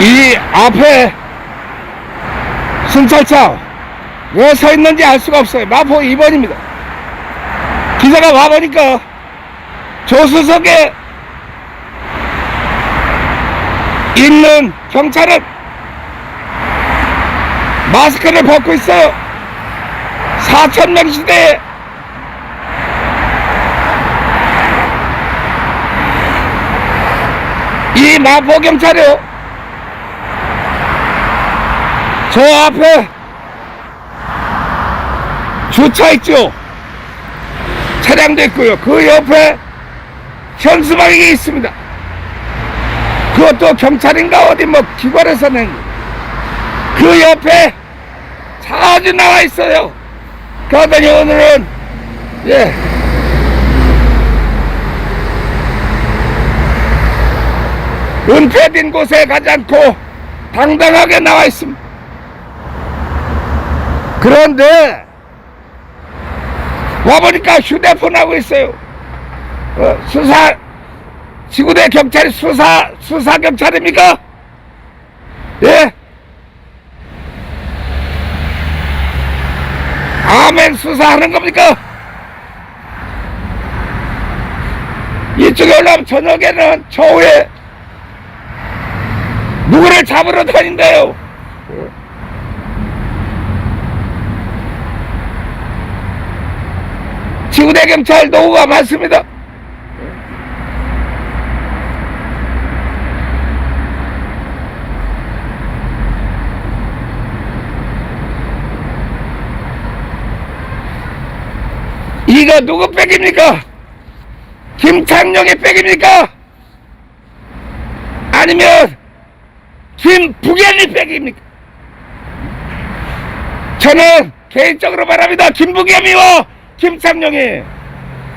이 앞에 순찰차 왜 서 있는지 알 수가 없어요. 마포 2번입니다. 기자가 와보니까 조수석에 있는 경찰은 마스크를 벗고 있어요. 4천명 시대에 이 마포 경찰이요. 저 앞에 주차 있죠. 차량도 있고요. 그 옆에 현수막이 있습니다. 그것도 경찰인가 어디 뭐 기관에서 낸 거. 그 옆에 자주 나와 있어요. 그러더니 오늘은 예 은폐된 곳에 가지 않고 당당하게 나와 있습니다. 그런데 와보니까 휴대폰 하고 있어요. 어, 수사 지구대 경찰이 수사 수사 경찰입니까? 예? 아멘 수사하는 겁니까? 이쪽에 올라오면 저녁에는 초후에 누구를 잡으러 다닌대요? 지구대 경찰 노후가 많습니다. 이거 누구 백입니까? 김창룡의 백입니까? 아니면 김부겸이 백입니까? 저는 개인적으로 말합니다. 김부겸이와 김창룡이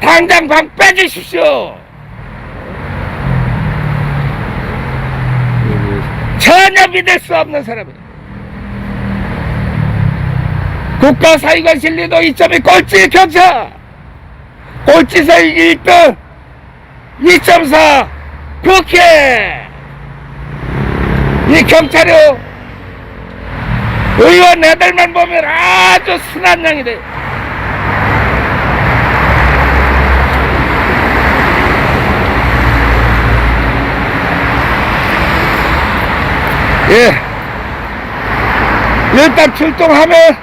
당장 방 빼주십시오. 전혀 믿을 수 없는 사람이에요. 국가사위관 실리도 2점이 꼴찌 경찰 꼴찌서 1등 2.4 국회 이 경찰이요 의원 애들만 보면 아주 순한 양이 돼 예. 일단 출동하면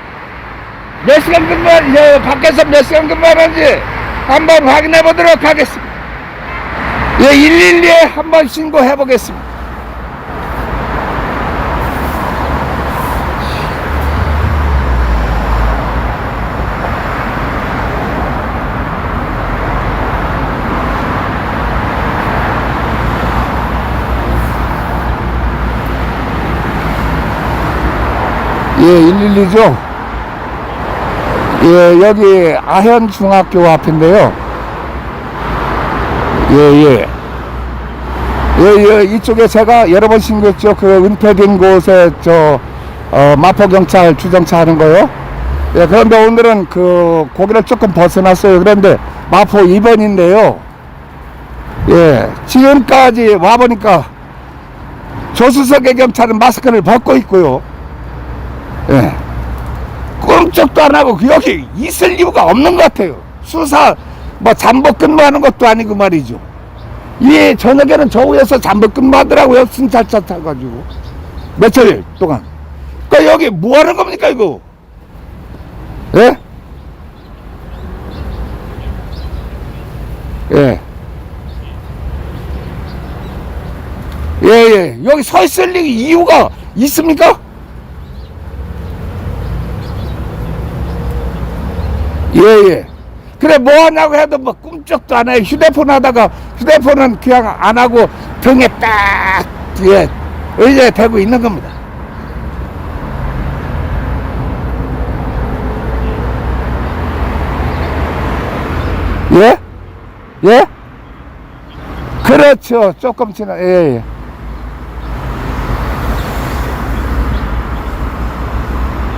몇 시간 근무, 저, 밖에서 몇 시간 근무하는지 한번 확인해 보도록 하겠습니다. 예, 112에 한번 신고해 보겠습니다. 예, 112죠. 예, 여기 아현 중학교 앞인데요. 예, 예. 예, 예, 이쪽에 제가 여러 번 신고했죠. 그 은폐된 곳에 저, 어, 마포경찰 주정차 하는 거요. 예, 그런데 오늘은 그, 고기를 조금 벗어났어요. 그런데 마포 2번인데요. 예, 지금까지 와보니까 조수석의 경찰은 마스크를 벗고 있고요. 예. 꼼짝도 안 하고 여기 있을 이유가 없는 것 같아요. 수사 뭐 잠복 근무하는 것도 아니고 말이죠. 이 저녁에는 저 위에서 잠복 근무하더라고요. 순찰차 타가지고 며칠 동안. 그러니까 여기 뭐 하는 겁니까 이거? 예? 예. 예, 예. 여기 서 있을 이유가 있습니까? 예 예. 그래 뭐 하냐고 해도 뭐 꿈쩍도 안 해요. 휴대폰 하다가 휴대폰은 그냥 안 하고 등에 딱 뒤에 의자에 대고 있는 겁니다. 예? 예? 그렇죠. 조금 지나 예,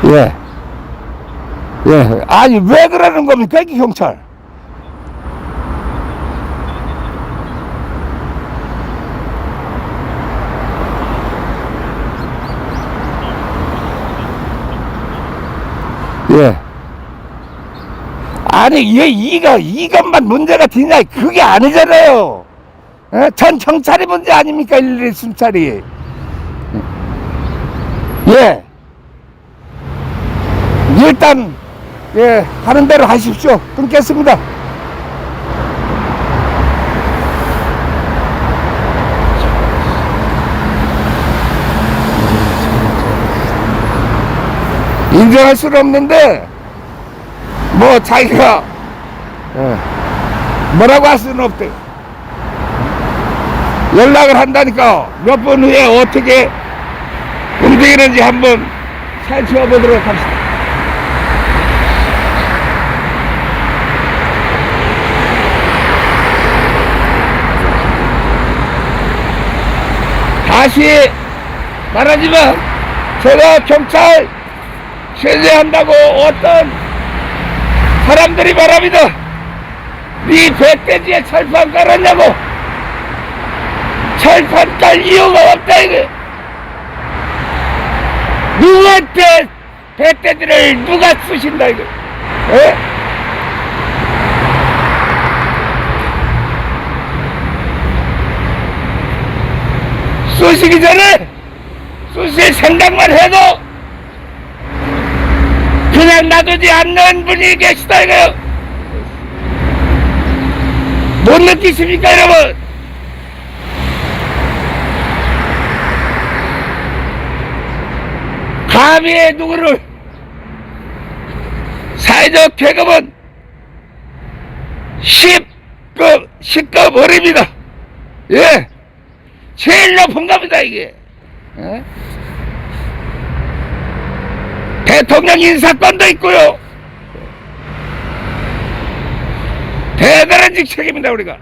예. 예. 예. 아니, 왜 그러는 겁니까, 이 경찰? 예. 아니, 얘 이거, 이것만 문제가 되냐? 그게 아니잖아요. 예? 전 경찰이 문제 아닙니까? 일일이 순찰이. 예. 일단, 예, 하는 대로 하십시오. 끊겠습니다. 인정할 수는 없는데, 뭐, 자기가, 예, 뭐라고 할 수는 없대. 연락을 한다니까 몇분 후에 어떻게 움직이는지 한번 살펴보도록 합시다. 다시 말하지만 제가 경찰 제재한다고 어떤 사람들이 말합니다. 네 배돼지에 철판 깔았냐고 철판 깔 이유가 없다 이거 누구한테 배돼지를 누가 쑤신다 이거 에? 쑤시기 전에 쑤실 생각만 해도 그냥 놔두지 않는 분이 계시다 이거요 못 느끼십니까 여러분 감히 누구를 사회적 계급은 10급, 10급 어립니다. 예. 제일 높은 겁니다, 이게. 예? 대통령 인사권도 있고요. 대단한 직책입니다, 우리가.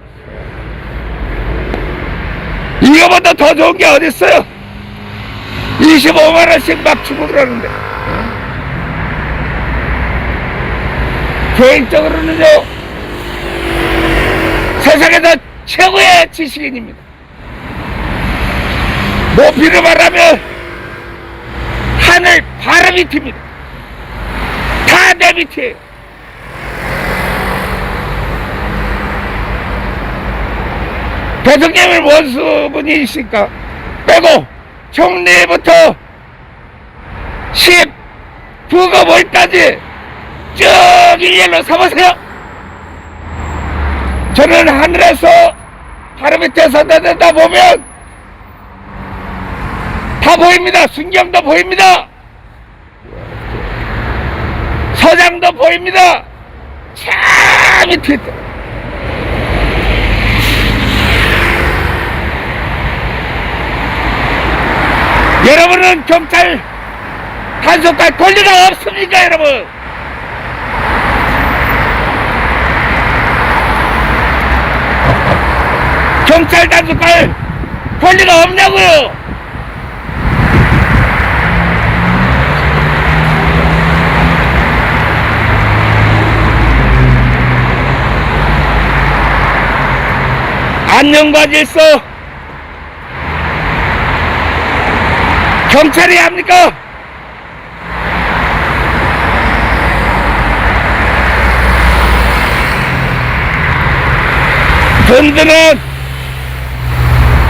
이거보다 더 좋은 게 어딨어요? 25만원씩 막 주고 그러는데. 개인적으로는요, 세상에서 최고의 지식인입니다. 높이를 말하면 하늘 바로 밑입니다. 다 내 밑이에요. 대통령을 원수분이시니까 빼고 총리부터 10 9급 월까지 쭉 일렬로 서보세요. 저는 하늘에서 바로 밑에서 내다 보면 다 보입니다. 순경도 보입니다. 서장도 보입니다. 차 밑에. 여러분은 경찰 단속할 권리가 없습니까, 여러분? 경찰 단속할 권리가 없냐고요? 안녕과 질서 경찰이 합니까? 든든한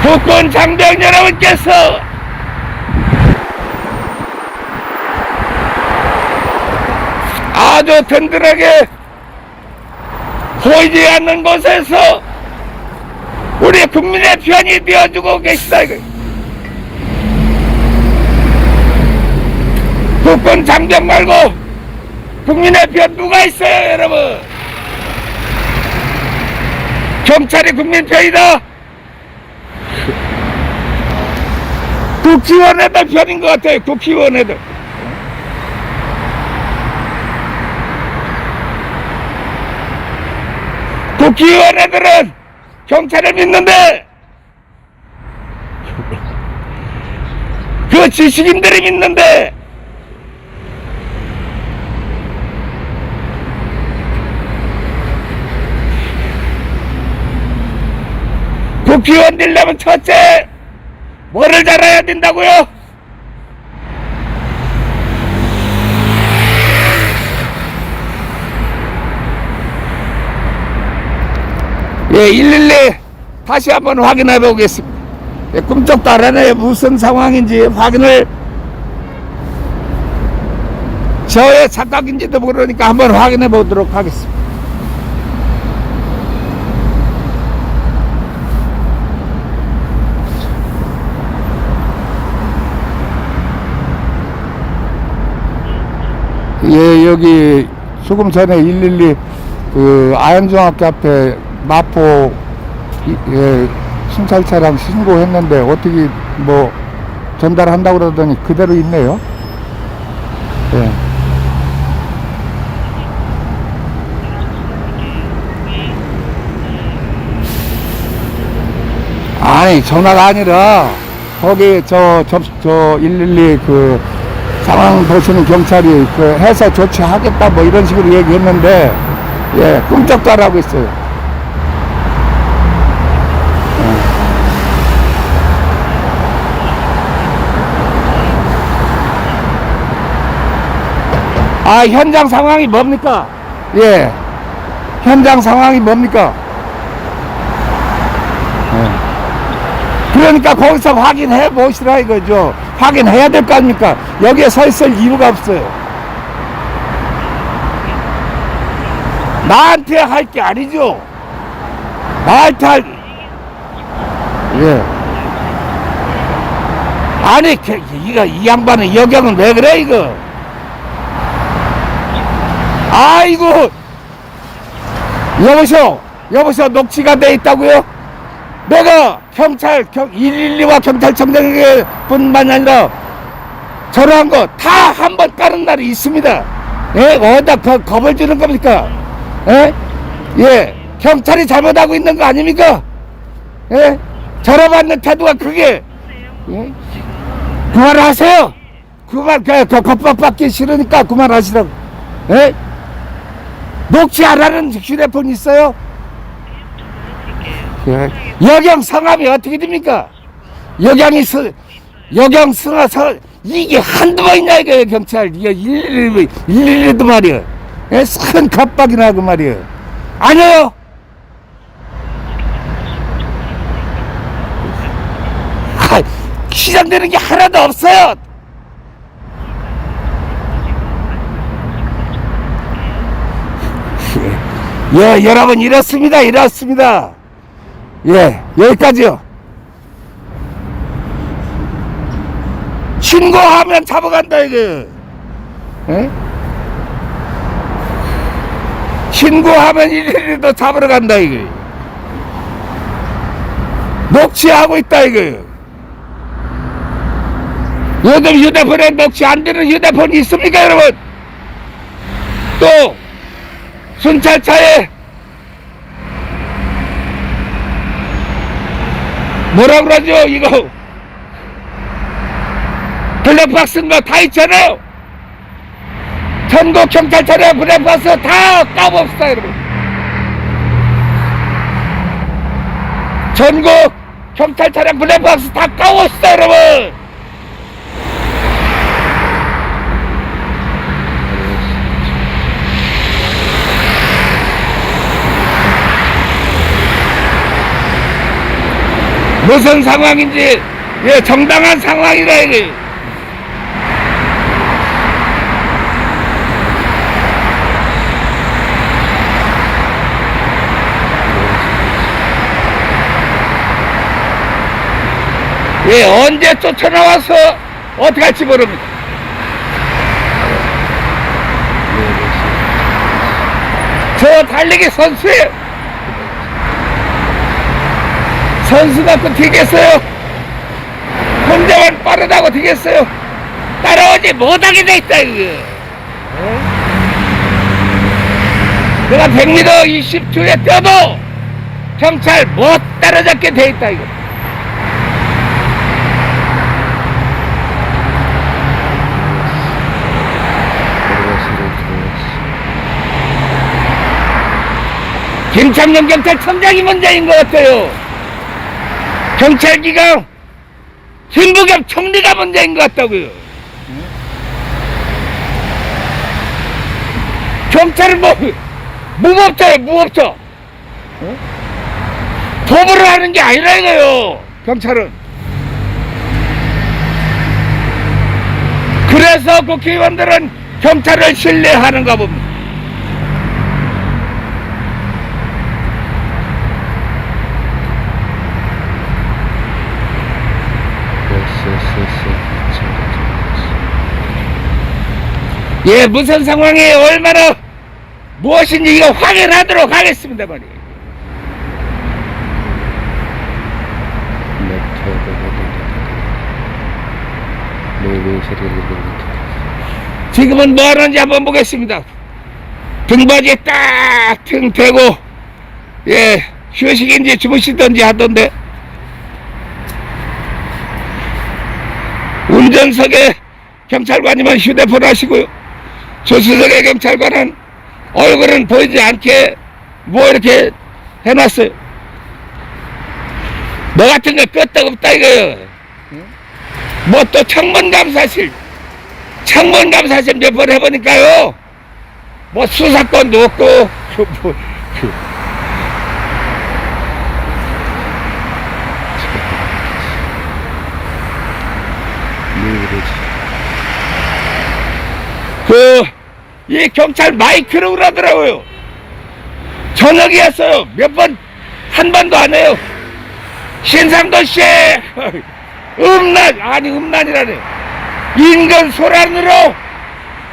국군 장병 여러분께서 아주 든든하게 보이지 않는 곳에서 우리 국민의 편이 되어주고 계시다 이거. 국군 장병 말고 국민의 편 누가 있어요 여러분? 경찰이 국민 편이다. 국회의원 애들 편인 것 같아요 국회의원 애들은 경찰을 믿는데 그 지식인들이 믿는데 국회의원 되려면 첫째 뭐를 잘해야 된다고요? 예, 112 다시 한번 확인해 보겠습니다. 예, 꿈쩍도 안 하네요. 무슨 상황인지 확인을 저의 착각인지도 모르니까 한번 확인해 보도록 하겠습니다. 예, 여기 조금 전에 112 그 아현중학교 앞에 마포 이- 예, 순찰 차량 신고했는데 어떻게 뭐 전달한다고 그러더니 그대로 있네요. 예. 아니 전화가 아니라 거기 저 접 저 112 그 상황 보시는 경찰이 그 해서 조치하겠다 뭐 이런 식으로 얘기했는데 예 꿈쩍도 안 하고 있어요. 아 현장 상황이 뭡니까? 예 현장 상황이 뭡니까? 예. 그러니까 거기서 확인해 보시라 이거죠. 확인해야 될 거 아닙니까? 여기에 서 있을 이유가 없어요. 나한테 할 게 아니죠. 나한테 할, 예. 아니, 그, 이거, 이 양반은 여경은 왜 그래, 이거? 아이고, 여보세요. 여보세요. 녹취가 돼 있다고요? 내가 경찰 경 112와 경찰청장에게 뿐만 아니라 전화한 거 다 한 번 까는 날이 있습니다. 예, 어디다 거, 겁을 주는 겁니까? 예? 예, 경찰이 잘못하고 있는 거 아닙니까? 예? 전화 받는 태도가 그게 예? 그만하세요. 그만 그, 그 겁박받기 싫으니까 그만하시라고. 예? 안 하는 휴대폰 있어요? 예. 여경 성함이 어떻게 됩니까? 여경이 서, 여경 성하 서 이게 한두 번 있냐 이거 경찰 이게 일일이 일일이도 말이야. 예, 큰 갑박이나 그 말이야. 아니요. 하, 시장되는 게 하나도 없어요. 예, 여러분 이렇습니다. 이렇습니다. 예, 여기까지요. 신고하면 잡아간다, 이거. 예? 신고하면 일일이도 잡으러 간다, 이거. 녹취하고 있다, 이거. 요즘 휴대폰에 녹취 안 되는 휴대폰이 있습니까, 여러분? 또, 순찰차에 뭐라 그러죠 이거? 블랙박스인 거다 있잖아요. 전국 경찰차량 블랙박스 다 까봅시다 여러분. 전국 경찰차량 블랙박스 다 까봅시다 여러분 무슨 상황인지 예 정당한 상황이라 이게 예 언제 쫓아나와서 어떻게 할지 모릅니다. 저 달리기 선수예요 선수 갖고 되겠어요? 혼자만 빠르다고 되겠어요? 따라오지 못하게 돼 있다, 이거. 내가 100m 20초에 뛰어도 경찰 못 따라잡게 돼 있다, 이거. 김창룡 경찰청장이 문제인 것 같아요. 경찰기가 김부겸 총리가 문제인 것 같다고요. 경찰은 뭐 무법자예요 무법자. 도구를 하는 게 아니라 이거요. 경찰은. 그래서 국회의원들은 경찰을 신뢰하는가 봅니다. 예, 무슨 상황이 얼마나 무엇인지 이거 확인하도록 하겠습니다, 말이. 지금은 뭐 하는지 한번 보겠습니다. 등받이에 딱등 대고, 예, 휴식인지 주무시던지 하던데, 운전석에 경찰관이면 휴대폰 하시고요. 조수석의 경찰관은 얼굴은 보이지 않게 뭐 이렇게 해놨어요. 뭐 같은 거 끄떡 없다 이거요. 뭐또 창문 감사실, 창문 감사실 몇 번 해보니까요. 뭐 수사권도 없고, 그 이 경찰 마이크로 그러더라고요. 저녁이었어요. 몇 번, 한 번도 안 해요. 신상도 씨! 음란, 아니, 음란이라네. 인근 소란으로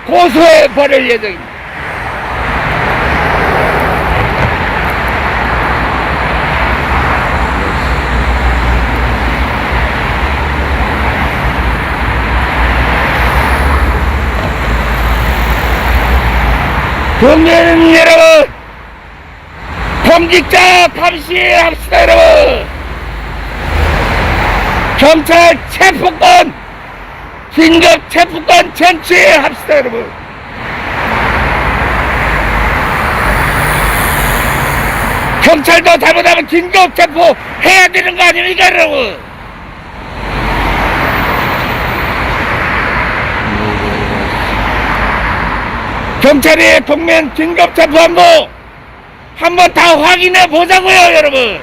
고소해 버릴 예정입니다. 국민 여러분, 범직자 감시합시다, 여러분. 경찰 체포권, 긴급 체포권 쟁취합시다, 여러분. 경찰도 잘못하면 긴급 체포해야 되는 거 아닙니까, 여러분? 경찰이 국민 긴급 체포한거 한번 다 확인해 보자고요, 여러분.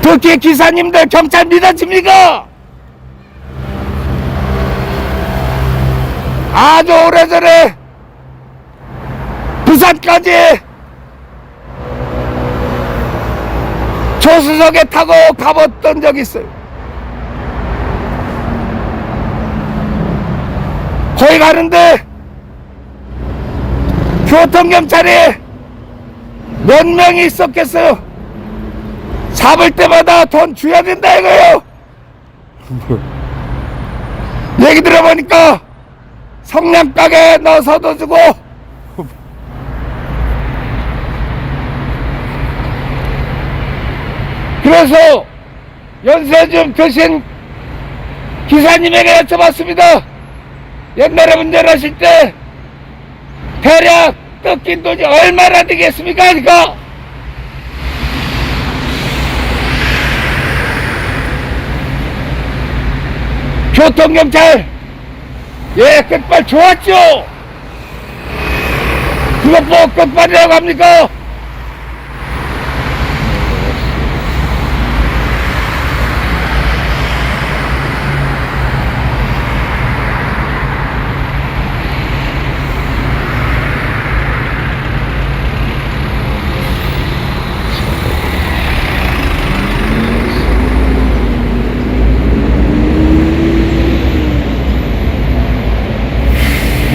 특히 기사님들 경찰 믿어집니까? 아주 오래전에 부산까지 조수석에 타고 가봤던 적이 있어요. 거기 가는데 교통경찰이 몇 명이 있었겠어요? 잡을 때마다 돈 줘야 된다 이거요. 얘기 들어보니까 성냥가게 넣어서도 주고 그래서 연세 좀 드신 기사님에게 여쭤봤습니다. 옛날에 운전하실 때 대략 뜯긴 돈이 얼마나 되겠습니까? 그러니까 교통경찰 예 끝발 좋았죠? 그것 보고 끝발이라고 합니까?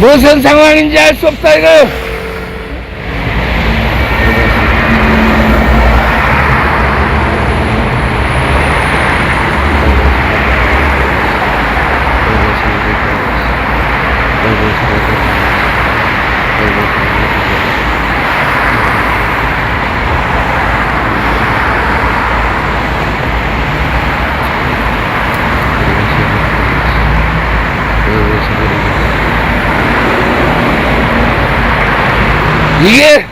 무슨 상황인지 알 수 없다 이거 이게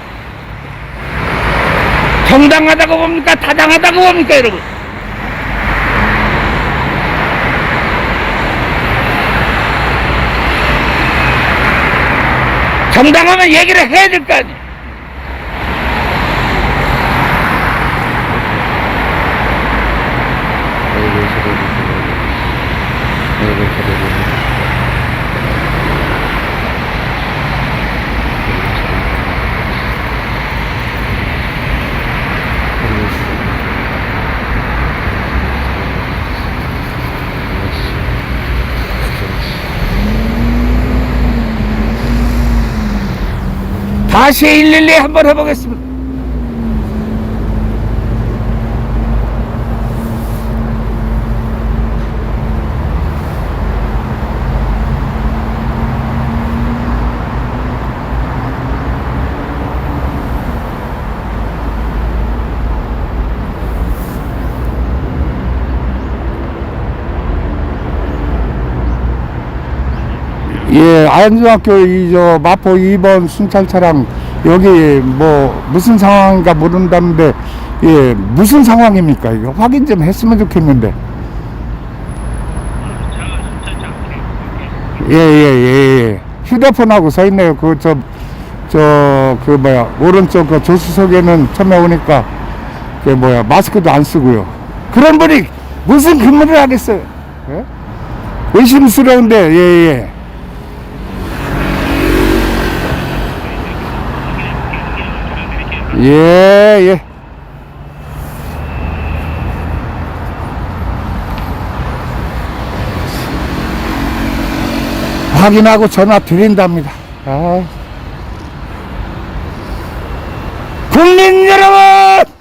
정당하다고 봅니까? 타당하다고 봅니까, 여러분? 정당하면 얘기를 해야 될 거 아니에요? 다시 112 한번 해보겠습니다. 예, 아현중학교 이 저 마포 2번 순찰 차량 여기 뭐 무슨 상황인가 모른다는데 예, 무슨 상황입니까? 이거 확인 좀 했으면 좋겠는데. 예, 예, 예, 예. 휴대폰하고 서 있네요. 그, 저, 저, 그, 뭐야, 오른쪽 그 조수석에는 처음에 오니까, 그, 뭐야, 마스크도 안 쓰고요. 그런 분이 무슨 근무를 하겠어요? 예? 의심스러운데, 예, 예. 예, 예. 확인하고 전화 드린답니다. 아. 국민 여러분!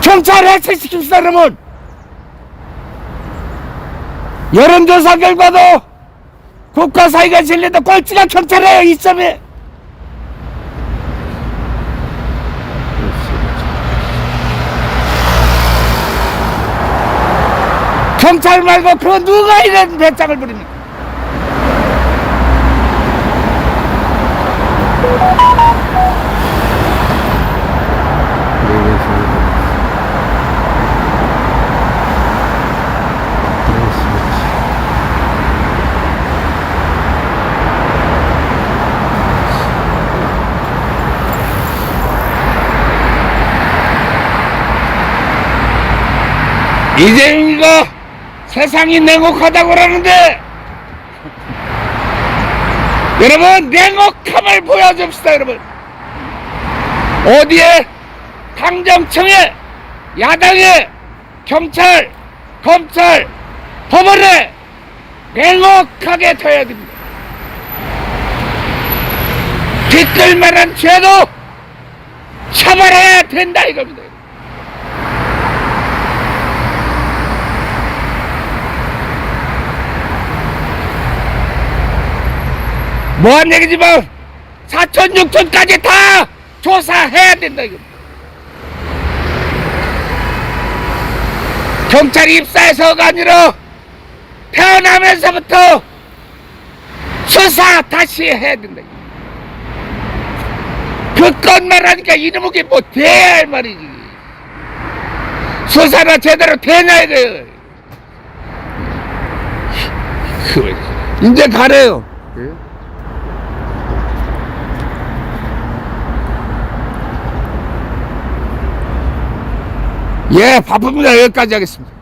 경찰 해체시킬 사람은 여론조사 결과도 국가 사이가 진리도 꼴찌가 경찰이에요, 이 점에. 경찰 말고 그 누가 이런 배짱을 부립니까? 이재용이가 세상이 냉혹하다고 그러는데 여러분 냉혹함을 보여줍시다 여러분. 어디에? 당정청에 야당에 경찰 검찰 법원에 냉혹하게 돼야 됩니다. 뒷글만한 죄도 처벌해야 된다 이겁니다 뭐한 얘기지만 4천 6천까지 다 조사해야 된다 이거. 경찰이 입사해서가 아니라 태어나면서부터 수사 다시 해야 된다. 그 건만 하니까 이놈의 뭐 돼야 할 말이지. 수사나 제대로 되냐 이거요. 이제 가래요. 예, 바쁩니다. 여기까지 하겠습니다.